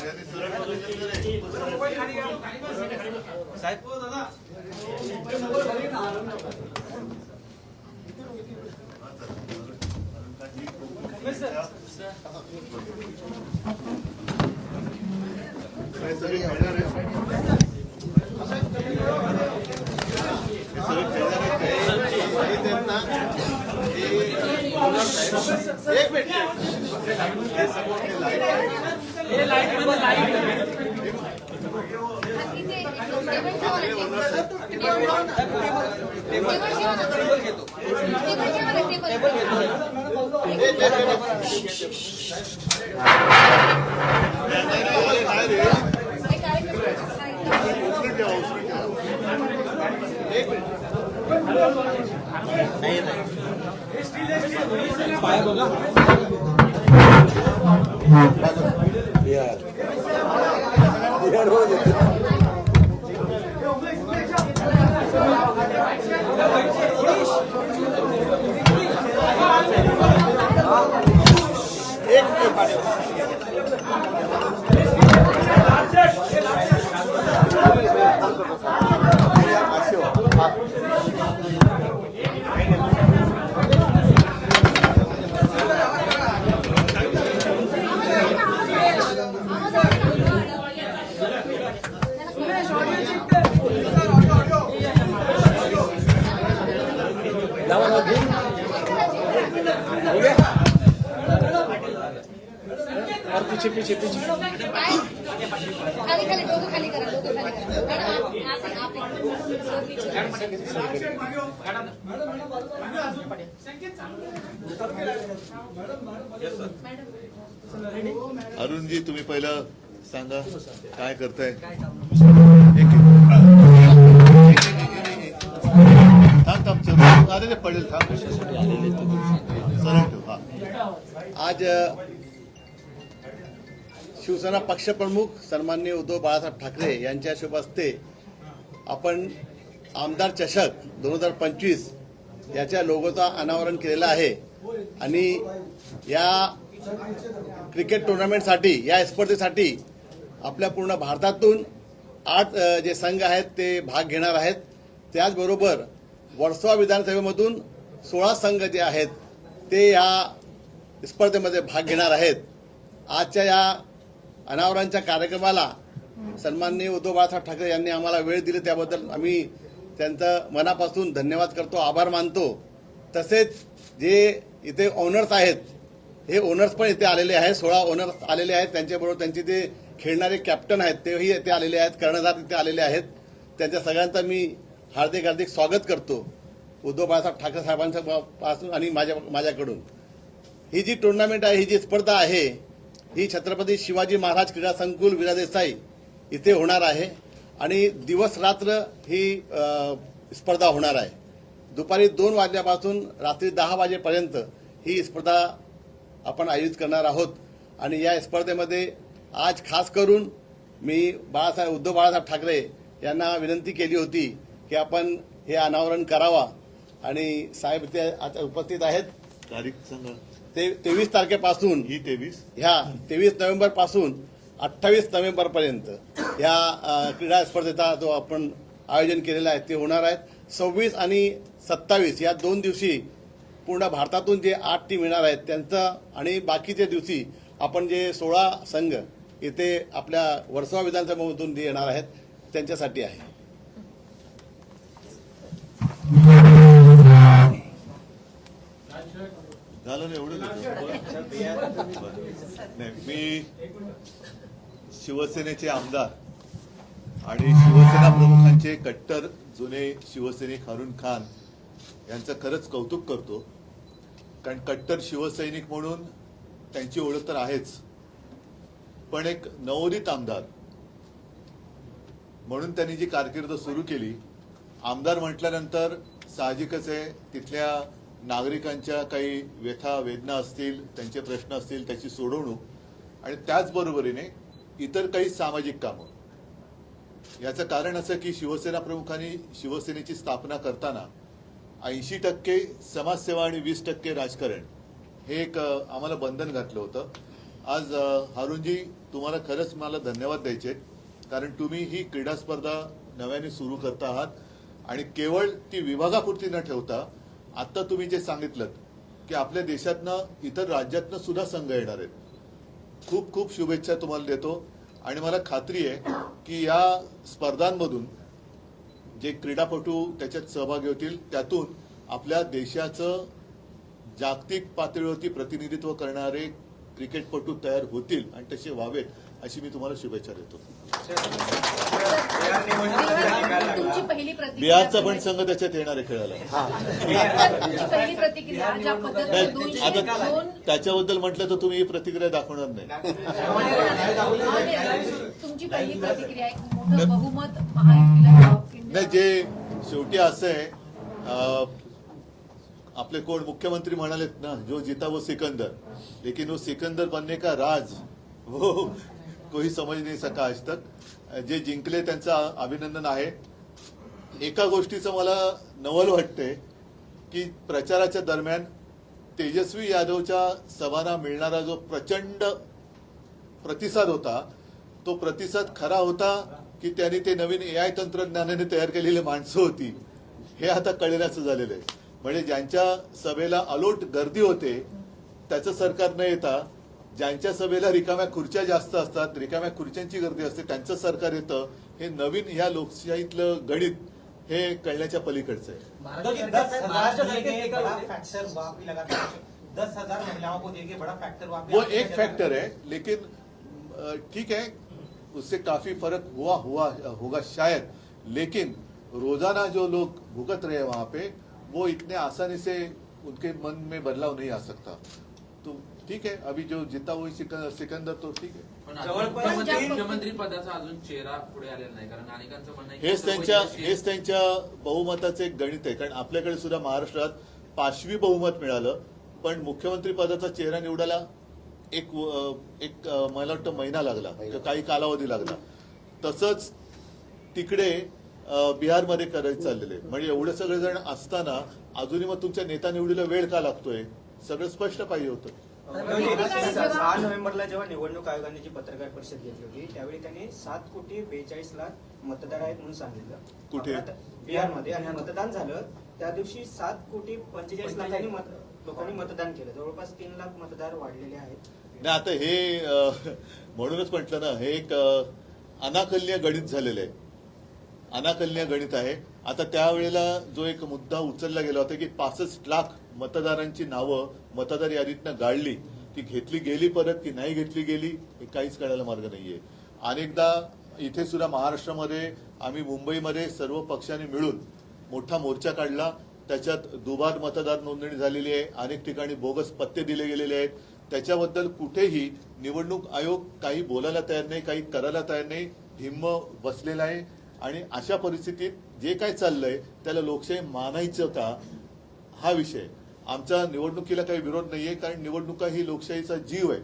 एक साहेब नाही अरुणजी तुम्ही पहिलं सांगा काय करताय? थांब थांब. अरे पडेल थांब. सरळ ठेव हा. आज शिवसेना पक्षप्रमुख सन्माननीय उद्धव बाळासाहेब ठाकरे यांच्या शुभ हस्ते आपण आमदार चषक दोन हजार पंचवीस याच्या लोगोचा अनावरण केलेला आहे. आणि या क्रिकेट टुर्नामेंटसाठी या स्पर्धेसाठी आपल्या पूर्ण भारतातून आठ जे संघ आहेत ते भाग घेणार आहेत. त्याचबरोबर वर्सोवा विधानसभेमधून सोळा संघ जे आहेत ते या स्पर्धेमध्ये भाग घेणार आहेत. आजच्या या अनावरांच्या कार्यक्रमाला सन्माननीय उद्धव बाळासाहेब ठाकरे यांनी आम्हाला वेळ दिली त्याबद्दल आम्ही त्यांचं मनापासून धन्यवाद करतो आभार मानतो. तसेच जे इथे ऑनर्स आहेत हे ओनर्स पण इथे आलेले आहेत. सोळा ओनर्स आलेले आहेत. त्यांच्याबरोबर त्यांचे जे खेळणारे कॅप्टन आहेत तेही इथे आलेले आहेत. कर्णधार इथे आलेले आहेत. त्यांच्या सगळ्यांचं मी हार्दिक हार्दिक स्वागत करतो. उद्धव बाळासाहेब ठाकरे साहेबांच्या पासून आणि माझ्या माझ्याकडून. ही जी टुर्नामेंट आहे ही जी स्पर्धा आहे ही छत्रपती शिवाजी महाराज क्रीडा संकुल विरा देसाई इथे होणार आहे. आणि दिवस रात्र ही स्पर्धा होणार आहे. दुपारी दोन वाजल्यापासून रात्री दहा वाजेपर्यंत ही स्पर्धा आपण आयोजित करणार आहोत. आणि या स्पर्धेमध्ये आज खास करून मी बाळासाहेब उद्धव बाळासाहेब ठाकरे यांना विनंती केली होती की आपण हे अनावरण करावा. आणि साहेब ते आता उपस्थित आहेत. तारीख सांगा. ते तेवीस तारखेपासून ही तेवीस? ह्या तेवीस नोव्हेंबरपासून अठ्ठावीस नोव्हेंबर पर्यंत ह्या अ, क्रीडा स्पर्धेचा जो आपण आयोजन केलेला आहे ते होणार आहेत सव्वीस आणि सत्तावीस या दोन दिवशी पूर्ण भारतातून जे आठ टीम येणार आहेत त्यांचं आणि बाकीच्या दिवशी आपण जे सोळा संघ इथे आपल्या वर्सोवा विधानसभेमधून जे येणार आहेत त्यांच्यासाठी आहे. झालं ना एवढं नाही मी शिवसेनेचे आमदार आणि शिवसेना प्रमुखांचे कट्टर जुने शिवसैनिक हरुण खान यांचं खरंच कौतुक करतो. कारण कट्टर शिवसैनिक म्हणून त्यांची ओळख तर आहेच. पण एक नवोदित आमदार म्हणून त्यांनी जी कारकीर्द सुरू केली आमदार म्हटल्यानंतर साहजिकच आहे तिथल्या नागरिकांच्या काही व्यथा वेदना असतील त्यांचे प्रश्न असतील त्याची सोडवणूक आणि त्याचबरोबरीने इतर काही सामाजिक कामं. याचं कारण असं की शिवसेना प्रमुखांनी शिवसेनेची स्थापना करताना ऐंशी टक्के समाजसेवा आणि वीस टक्के राजकारण हे एक आम्हाला बंधन घातलं होतं. आज अ, हारूनजी तुम्हाला खरंच मला धन्यवाद द्यायचे कारण तुम्ही ही क्रीडा स्पर्धा नव्याने सुरू करता आहात आणि केवळ ती विभागापुरती न ठेवता आत्ता तुम्ही जे सांगितलं की आपल्या देशातनं इतर राज्यातनं सुद्धा संघ येणार आहेत. खूप खूप शुभेच्छा तुम्हाला देतो आणि मला खात्री आहे की या स्पर्धांमधून जे क्रीडापटू त्याच्यात सहभागी होतील त्यातून आपल्या देशाचं जागतिक पातळीवरती प्रतिनिधित्व करणारे क्रिकेटपटू तयार होतील आणि तसे व्हावेत अशी मी तुम्हाला शुभेच्छा देतो. बिहारचा पण संघ त्याच्यात येणार आहे खेळायला. त्याच्याबद्दल म्हटलं तर तुम्ही ही प्रतिक्रिया दाखवणार नाही. तुमची पहिली प्रतिक्रिया एक मोठं बहुमत नाही जे शेवटी असं आहे आपले कोण मुख्यमंत्री म्हणालेत ना जो जिता वो सिकंदर. लेकिन वो सिकंदर बनने का राज वो कोई समज नाही सका आज तक. जे जिंकले त्यांचं अभिनंदन आहे. एका गोष्टीचं मला नवल वाटतंय की प्रचाराच्या दरम्यान तेजस्वी यादवच्या सभांना मिळणारा जो प्रचंड प्रतिसाद होता तो प्रतिसाद खरा होता की त्यांनी ते नवीन ए आय तंत्रज्ञानाने तयार केलेली माणसं होती. हे आता कळण्याचं झालेलं आहे. म्हणजे ज्यांच्या सभेला अलोट गर्दी होते त्याचं सरकार न येता ज्यांच्या सभेला रिकाम्या खुर्च्या जास्त असतात रिकाम्या खुर्च्यांची गर्दी असते त्यांचं सरकार येतं हे नवीन ह्या लोकशाहीतलं गणित हे कळण्याच्या पलीकडचं आहे. दस हजार महिलाओं को देके बड़ा फैक्टर वो एक फैक्टर है लेकिन ठीक है उससे काफी फर्क हुआ हुआ होगा शायद। लेकिन रोजाना जो लोग भुगत रहे हैं वहां पे वो इतने आसानी से उनके मन में बदलाव नहीं आ सकता। तो ठीक है अभी जो जिता हुई सिकंदर, सिकंदर तो ठीक है। मुख्यमंत्री पदाचा अजून चेहरा पुढे आलेला नाही कारण अनेकांचं म्हणणं आहे की हेच त्यांच्या हेच त्यांच्या बहुमताचं एक गणित आहे. कारण आपल्याकडे सुद्धा महाराष्ट्रात पाचवी बहुमत मिळालं पण मुख्यमंत्री पदाचा चेहरा निवडायला एक एक मला वाटतं महिना लागला. काही कालावधी लागला. तसंच तिकडे बिहारमध्ये करायचं चाललेलं आहे. म्हणजे एवढे सगळे जण असताना अजूनही मग तुमच्या नेता निवडीला वेळ का लागतोय? सगळं स्पष्ट पाहिजे होतं. सहा नोव्हेंबरला जेव्हा निवडणूक आयोगाने जी पत्रकार परिषद घेतली होती त्यावेळी त्यांनी सात कोटी बेचाळीस लाख मतदार आहेत म्हणून सांगितलं. कुठे? बिहारमध्ये. आणि मतदान झालं त्या दिवशी सात कोटी पंचेचाळीस लाखांनी लोकांनी मतदान केलं. जवळपास तीन लाख मतदार वाढलेले आहेत. नाही आता हे म्हणूनच म्हटलं ना हे एक अनाकल्य अनाकलनीय गणित झालेलं आहे. अनाकल्य गणित आहे. आता त्यावेळेला जो एक मुद्दा उचलला गेला होता की पासष्ट लाख मतदारांची नावं मतदार यादीतनं गाळली. ती घेतली गेली परत की नाही घेतली गेली हे काहीच कळायला मार्ग नाहीये. अनेकदा इथे सुद्धा महाराष्ट्रामध्ये आम्ही मुंबईमध्ये सर्व पक्षांनी मिळून मोठा मोर्चा काढला. त्याच्यात दुबार मतदार नोंदणी झालेली आहे. अनेक ठिकाणी बोगस पत्ते दिले गेलेले आहेत. त्याच्याबद्दल कुठेही निवडणूक आयोग काही बोलायला तयार नाही काही करायला तयार नाही हिम्म बसलेला आहे. आणि अशा परिस्थितीत जे काय चाललंय त्याला लोकशाही मानायचं का? हा विषय. आमच्या निवडणुकीला काही विरोध नाही आहे कारण निवडणुका ही लोकशाहीचा जीव आहे.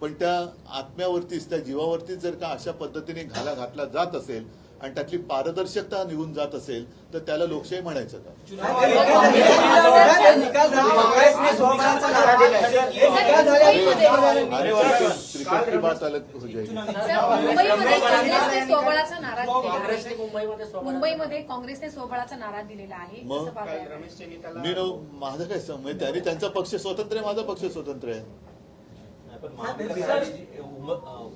पण त्या आत्म्यावरतीच त्या जीवावरतीच जर का अशा पद्धतीने घाला घातला जात असेल आणि त्यातली पारदर्शकता निघून जात असेल तर त्याला लोकशाही म्हणायचं का निकाल कांग्रेसने सोमवारचा नारा अरे वाह, क्रिकेट की बात अलग हो जाएगी मुंबईमध्ये काँग्रेसने सोबळाचा नारा दिलेला आहे. मुंबईमध्ये काँग्रेसने नारा दिलेला मग? मी नो माझं काय समज त्यांनी त्यांचा पक्ष स्वतंत्र आहे माझा पक्ष स्वतंत्र आहे? पण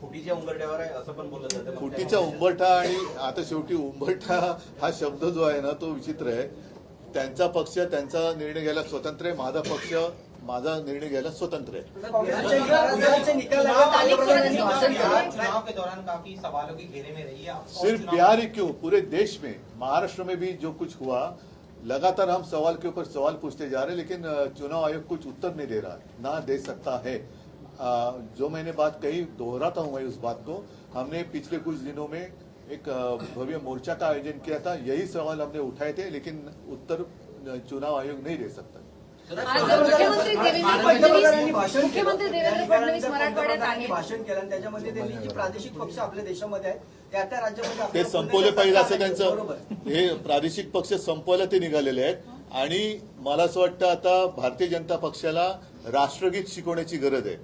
फुटीच्या उंबरट्यावर आहे असं पण बोललं जातं मग फुटीचा उंबरठा आणि आता शेवटी उंबरठा हा शब्द जो आहे ना तो विचित्र आहे. त्यांचा पक्ष त्यांचा निर्णय घ्यायला स्वतंत्र आहे माझा पक्ष माझा निर्णय घ्यायला स्वतंत्र आहे. निकल स्थानिक स्वराज्य संस्थांमध्ये चुनाव के दौरान काफ़ी सवालों के घेरे में रही है। सिर्फ़ बिहार ही क्यों? पूरे देश में महाराष्ट्र में भी जो कुछ हुआ लगातार हम सवाल के ऊपर सवाल पूछते जा रहे हैं लेकिन चुनाव आयोग कुछ उत्तर नहीं दे रहा ना दे सकता है। जो मैंने बात कही दोहराता हूँ मैं उस बात को। हमने पिछले कुछ दिनों में एक भव्य मोर्चा का आयोजन किया था यही सवाल हमने उठाए थे लेकिन उत्तर चुनाव आयोग नहीं दे सकता। आज मुख्यमंत्री देवेंद्र फडणवीस मुख्यमंत्री देवेंद्र फडणवीस मराठवाड्यात त्यांनी आहेत. भाषण केलं. आणि त्याच्यामध्ये त्यांनी जे प्रादेशिक पक्ष आपल्या देशामध्ये आहेत त्या त्या राज्यामध्ये ते संपवले पाहिजे असं त्यांचं हे प्रादेशिक पक्ष संपवायला ते निघालेले आहेत. आणि मला असं वाटतं आता भारतीय जनता पक्षाला राष्ट्रगीत शिकवण्याची गरज आहे.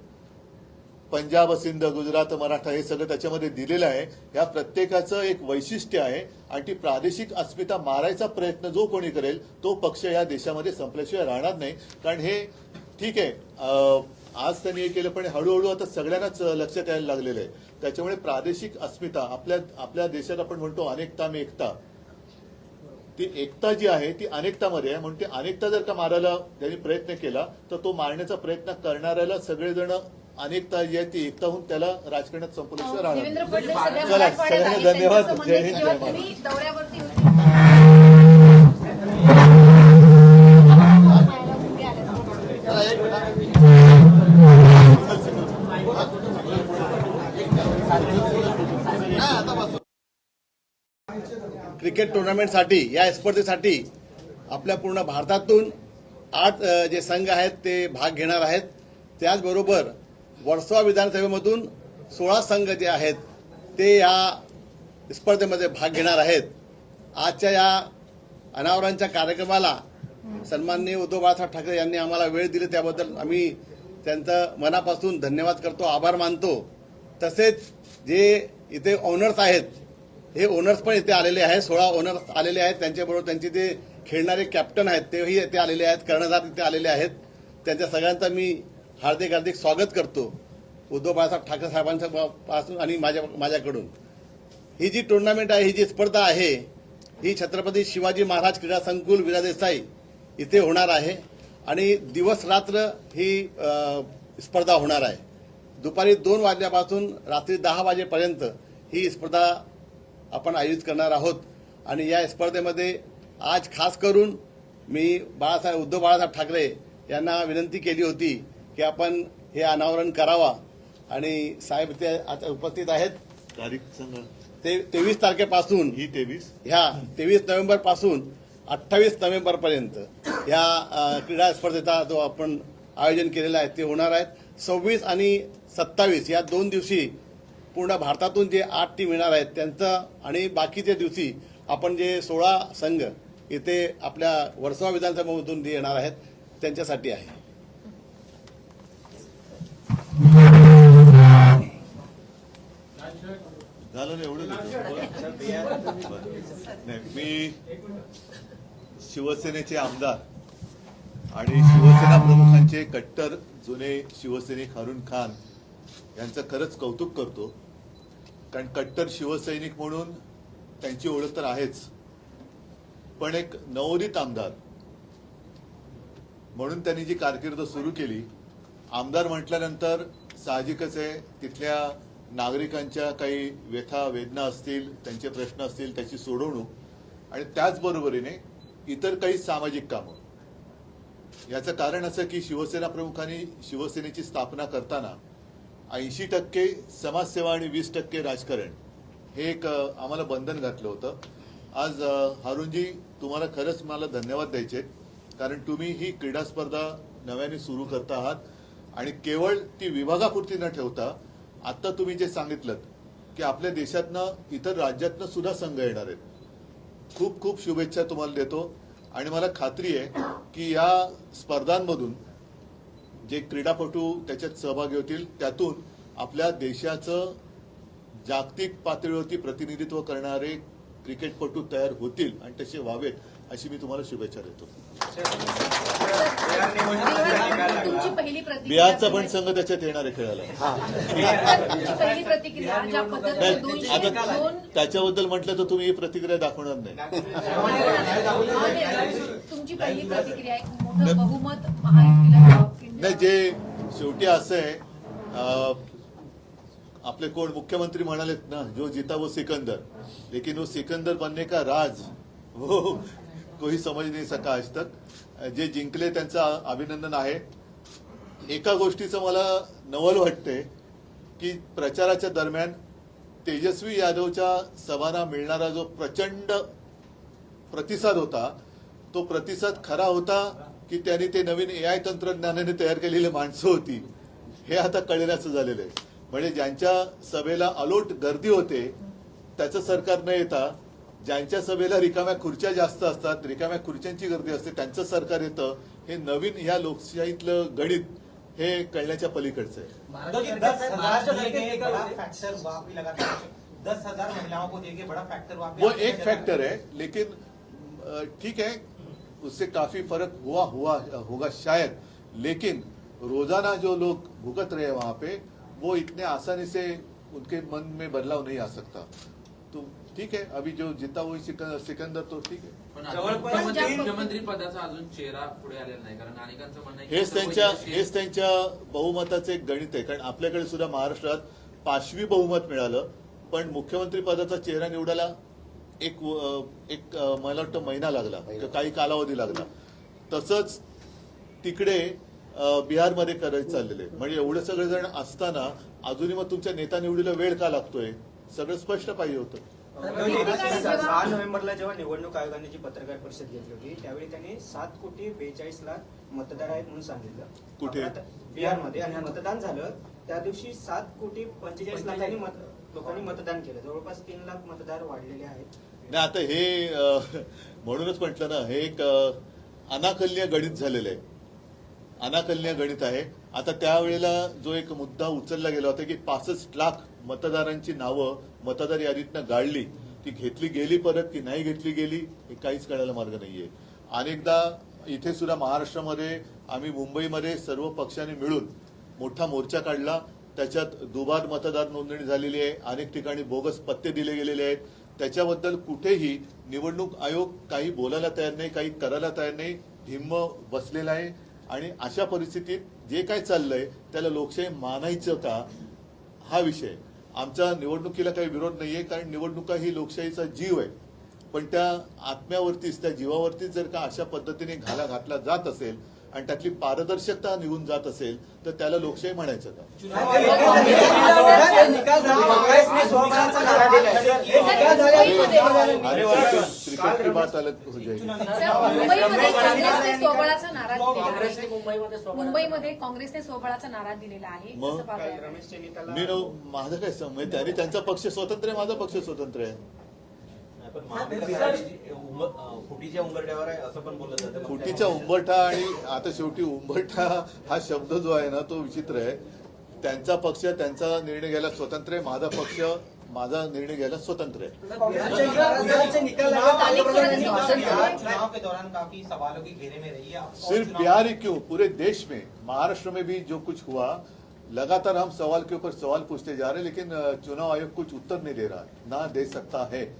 पंजाब सिंध गुजरात मराठा हे सगळं त्याच्यामध्ये दिलेलं आहे. या प्रत्येकाचं एक वैशिष्ट्य आहे. आणि ती प्रादेशिक अस्मिता मारायचा प्रयत्न जो कोणी करेल तो पक्ष या देशामध्ये संपल्याशिवाय राहणार नाही. कारण हे ठीक आहे आज त्यांनी हे केलं पण हळूहळू आता सगळ्यांनाच लक्षात यायला लागलेलं आहे. त्याच्यामुळे प्रादेशिक अस्मिता आपल्या आपल्या देशात आपण म्हणतो अनेकता मी एकता. ती एकता जी आहे ती अनेकतामध्ये आहे. म्हणून ती अनेकता जर का मारायला त्यांनी प्रयत्न केला तर तो मारण्याचा प्रयत्न करणाऱ्याला सगळेजण अनेकता जी आहे ती एकता होऊन त्याला राजकारणात संपल्याशिवाय राहणार मराठवाड्यात सगळ्यांना. धन्यवाद. जय हिंद, जय जेव्हा महाराष्ट्र. तुम्ही दौऱ्यावरती होते क्रिकेट टुर्नामेंटसाठी या स्पर्धेसाठी आपल्या पूर्ण भारतातून आठ जे संघ आहेत ते भाग घेणार आहेत त्याचबरोबर वर्सोवा विधानसभेमधून सोळा संघ जे आहेत ते या स्पर्धेमध्ये भाग घेणार आहेत. आजच्या या अनावरांच्या कार्यक्रमाला सन्माननीय उद्धव बाळासाहेब ठाकरे यांनी आम्हाला वेळ दिली त्याबद्दल आम्ही त्यांचं मनापासून धन्यवाद करतो आभार मानतो. तसेच जे इथे ओनर्स आहेत हे ओनर्स पण इथे आलेले आहेत सोळा ओनर्स आलेले आहेत त्यांच्याबरोबर त्यांचे जे खेळणारे कॅप्टन आहेत तेही इथे आलेले आहेत कर्णधार इथे आलेले आहेत. त्यांच्या सगळ्यांचं मी हार्दिक हार्दिक स्वागत करतो उद्धव बाळासाहेब ठाकरे साहेबांच्या पासून आणि माझ्या माझ्याकडून. ही जी टुर्नामेंट आहे ही जी स्पर्धा आहे ही छत्रपती शिवाजी महाराज क्रीडा संकुल विरादेसाई इथे होणार आहे आणि दिवस रात्र ही स्पर्धा होणार आहे. दुपारी दोन वाजल्यापासून रात्री दहा वाजेपर्यंत ही स्पर्धा आपण आयोजित करणार आहोत. आणि या स्पर्धेमध्ये आज खास करून मी बाळासाहेब उद्धव बाळासाहेब ठाकरे यांना विनंती केली होती की आपण हे अनावरण करावा. आणि साहेब ते आता उपस्थित आहेत. तारीख सांगा. ते तेवीस तारखेपासून. ही तेवीस? ह्या तेवीस नोव्हेंबरपासून अठ्ठावीस नोव्हेंबर पर्यंत ह्या क्रीडा स्पर्धेचा जो आपण आयोजन केलेला आहे ते होणार आहेत. सव्वीस आणि सत्तावीस या दोन दिवशी पूर्ण भारतातून जे आठ टीम येणार आहेत त्यांचं आणि बाकीच्या दिवशी आपण जे सोळा संघ इथे आपल्या वर्सोवा विधानसभेमधून जे येणार आहेत त्यांच्यासाठी आहे. झालं ना एवढं नाही मी शिवसेनेचे आमदार आणि शिवसेना प्रमुखांचे कट्टर जुने शिवसैनिक हारून खान यांचं खरंच कौतुक करतो. कारण कट्टर शिवसैनिक म्हणून त्यांची ओळख तर आहेच. पण एक नवोदित आमदार म्हणून त्यांनी जी कारकीर्द सुरू केली आमदार म्हटल्यानंतर साहजिकच आहे तिथल्या नागरिकांच्या काही व्यथा वेदना असतील त्यांचे प्रश्न असतील त्याची सोडवणूक आणि त्याचबरोबरीने इतर काही सामाजिक कामं. याचं कारण असं की शिवसेना प्रमुखांनी शिवसेनेची स्थापना करताना ऐंशी टक्के समाजसेवा आणि वीस टक्के राजकारण हे एक आम्हाला बंधन घातलं होतं. आज अ, हारूनजी तुम्हाला खरंच मला धन्यवाद द्यायचे कारण तुम्ही ही क्रीडा स्पर्धा नव्याने सुरू करता आहात आणि केवळ ती विभागापुरती न ठेवता आता तुम्ही जे सांगितलं की आपल्या देशातनं इतर राज्यातनं सुद्धा संघ येणार आहेत. खूप खूप शुभेच्छा तुम्हाला देतो. आणि मला खात्री आहे की या स्पर्धांमधून जे क्रीडापटू त्याच्यात सहभागी होतील त्यातून आपल्या देशाचं जागतिक पातळीवरती प्रतिनिधित्व करणारे क्रिकेटपटू तयार होतील आणि तसे व्हावेत. अशी मी तुम्हाला शुभेच्छा देतो. तुमची पहिली प्रतिक्रिया बिहारचा पण संघ त्याच्यात येणार आहे खेळायला. तुमची पहिली प्रतिक्रिया ज्या पद्धतीने नाही, दोनशे आता दोन त्याच्याबद्दल म्हटलं तर तुम्ही ही प्रतिक्रिया दाखवणार नाही. तुमची पहिली प्रतिक्रिया एक मोठं बहुमत महायुतीला नाही जे शेवटी असं आहे अं, आपले कोण मुख्यमंत्री म्हणालेत ना जो जीता वो सिकंदर. लेकिन वो सिकंदर बनने का राज वो कोई समझ नाही सका आज तक जे जिंकले त्यांचं अभिनंदन आहे. एका गोष्टीचं मला नवल वाटते की प्रचाराच्या दरम्यान तेजस्वी यादवच्या सभांना मिळणारा जो प्रचंड प्रतिसाद होता तो प्रतिसाद खरा होता की त्यांनी ते नवीन ए आय तंत्रज्ञानाने तयार केलेली माणसं होती. हे आता कळण्याचं झालेलं आहे. म्हणजे ज्यांच्या सभेला अलोट गर्दी होते त्याचं सरकार न येता ज्यांच्या सभेला रिकाम्या खुर्च्या जास्त असतात रिकाम्या खुर्च्यांची गर्दी असते त्यांचं सरकार येतं हे नवीन या लोकशाहीतलं गणित हे कळण्याच्या पलीकडचं आहे देखिए, दस हजार देके एक बड़ा फैक्टर वहाँ पे लगा था दस हजार महिलाओं को देके बड़ा फैक्टर वहाँ पे वो एक। फैक्टर है लेकिन ठीक है उससे काफी फर्क हुआ हुआ होगा शायद लेकिन रोजाना जो लोग भुगत रहे वहां पे वो इतने आसानी से उनके मन में बदलाव नहीं आ सकता ठीक है अभी जो जीता हुई सिकंदर सिकंदर तो ठीक है मुख्यमंत्री पदाचा अजून चेहरा पुढे आलेला नाही कारण अनेकांचं म्हणणं आहे की हेच त्यांच्या हेच त्यांच्या बहुमताचं एक गणित आहे. कारण आपल्याकडे सुद्धा महाराष्ट्रात पाचवी बहुमत मिळालं पण मुख्यमंत्री पदाचा चेहरा निवडायला एक एक मला वाटतं महिना लागला. काही कालावधी लागला. तसंच तिकडे बिहारमध्ये करायचं चाललेलं आहे. म्हणजे एवढे सगळे जण असताना अजूनही मग तुमच्या नेता निवडीला वेळ का लागतोय? सगळं स्पष्ट पाहिजे होतं. सहा नोव्हेंबरला जेव्हा निवडणूक आयोगाने जी पत्रकार परिषद घेतली होती त्यावेळी त्यांनी सात कोटी बेचाळीस लाख मतदार आहेत म्हणून सांगितलं. कुठे? आता बिहारमध्ये. आणि मतदान झालं त्या दिवशी सात कोटी पंचेचाळीस लाखांनी लोकांनी मतदान केलं. जवळपास तीन लाख मतदार वाढलेले आहेत. नाही आता हे म्हणूनच म्हटलं ना हे एक अ, अनाकलनीय गणित झालेलं आहे. अनाकलनीय गणित आहे. आता त्यावेळेला जो एक मुद्दा उचलला गेला होता की पासष्ट लाख मतदारांची नावं मतदार यादीतनं गाळली. ती घेतली गेली परत की नाही घेतली गेली हे काहीच कळायला मार्ग नाहीये. अनेकदा इथे सुद्धा महाराष्ट्रामध्ये आम्ही मुंबईमध्ये सर्व पक्षाने मिळून मोठा मोर्चा काढला. त्याच्यात दुबार मतदार नोंदणी झालेली आहे. अनेक ठिकाणी बोगस पत्ते दिले गेलेले आहेत. त्याच्याबद्दल कुठेही निवडणूक आयोग काही बोलायला तयार नाही काही करायला तयार नाही. भिम्म बसलेला आहे. आणि अशा परिस्थितीत जे काय चाललंय त्याला लोकशाही मानायचं का? हा विषय. आमच्या निवडणुकीला काही विरोध नाहीये कारण निवडणुका ही लोकशाहीचा जीव आहे. पण त्या आत्म्यावरतीच त्या जीवावरतीच जर का अशा पद्धतीने घाला घातला जात असेल आणि त्यातली पारदर्शकता निघून जात असेल तर त्याला लोकशाही म्हणायचं का. हे हो मुंबईमध्ये काँग्रेसने स्वबळाचा नारा दिलेला आहे मी नो माझं काय समज? त्यांनी त्यांचा पक्ष स्वतंत्र आहे माझा पक्ष स्वतंत्र आहे. फुटीच्या उंबरठ्यावर आहे असं पण बोललं जातं. मग फुटीचा त्यामुळे- उंबरठा आणि आता शेवटी उंबरठा हा शब्द जो आहे ना तो विचित्र आहे. त्यांचा पक्ष त्यांचा निर्णय घ्यायला स्वतंत्र आहे. माझा पक्ष माझा निर्णय घ्यायला स्वतंत्र आहे. है. सिर्फ बिहार ही क्यों? पूरे देश में महाराष्ट्र में भी जो कुछ हुआ लगातार हम सवाल के ऊपर सवाल पूछते जा रहे हैं लेकिन चुनाव आयोग कुछ उत्तर नहीं दे रहा ना दे सकता है।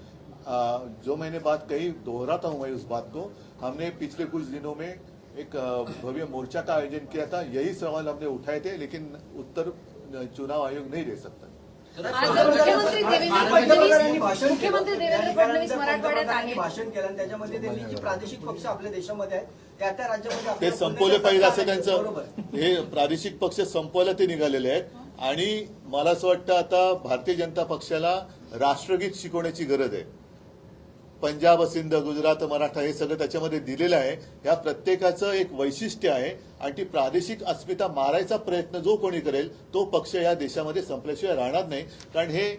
जो मैंने बात कही दोहराता हूं मैं उस बात को हमने पिछले कुछ दिनों में एक भव्य मोर्चा का आयोजन किया था। यही सवाल हमने उठाए थे लेकिन उत्तर चुनाव आयोग नहीं दे सकता। आज मुख्यमंत्री देवेंद्र पंतप्रधानांनी फडणवीस भाषण केलं. मुख्यमंत्री देवेंद्र त्यानंतर फडणवीस मराठवाड्यात पंतप्रधानांनी आहेत भाषण केलं आणि त्याच्यामध्ये त्यांनी जी प्रादेशिक पक्ष आपल्या देशामध्ये आहेत त्या त्या राज्यामध्ये ते संपवले पाहिजे असं त्यांचं हे प्रादेशिक पक्ष संपवायला ते निघालेले आहेत. आणि मला असं वाटतं आता भारतीय जनता पक्षाला राष्ट्रगीत शिकवण्याची गरज आहे. पंजाब सिंध गुजरात मराठा हे सगळं त्याच्यामध्ये दिलेलं आहे. या प्रत्येकाचं एक वैशिष्ट्य आहे. आणि ती प्रादेशिक अस्मिता मारायचा प्रयत्न जो कोणी करेल तो पक्ष या देशामध्ये संपल्याशिवाय राहणार नाही. कारण हे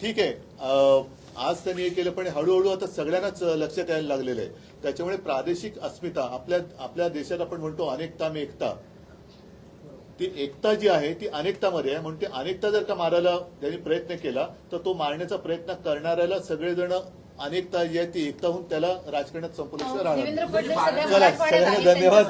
ठीक आहे आज त्यांनी हे केलं पण हळूहळू आता सगळ्यांनाच लक्षात यायला लागलेलं आहे. त्याच्यामुळे प्रादेशिक अस्मिता आपल्या आपल्या देशात आपण म्हणतो अनेकता मे एकता. ती एकता जी आहे ती अनेकतामध्ये आहे. म्हणून ती अनेकता जर का मारायला त्यांनी प्रयत्न केला तर तो मारण्याचा प्रयत्न करणाऱ्याला सगळेजण अनेकता ती एकता होऊन त्याला राजकारणात संपलं राहणार. म्हणजे धन्यवाद.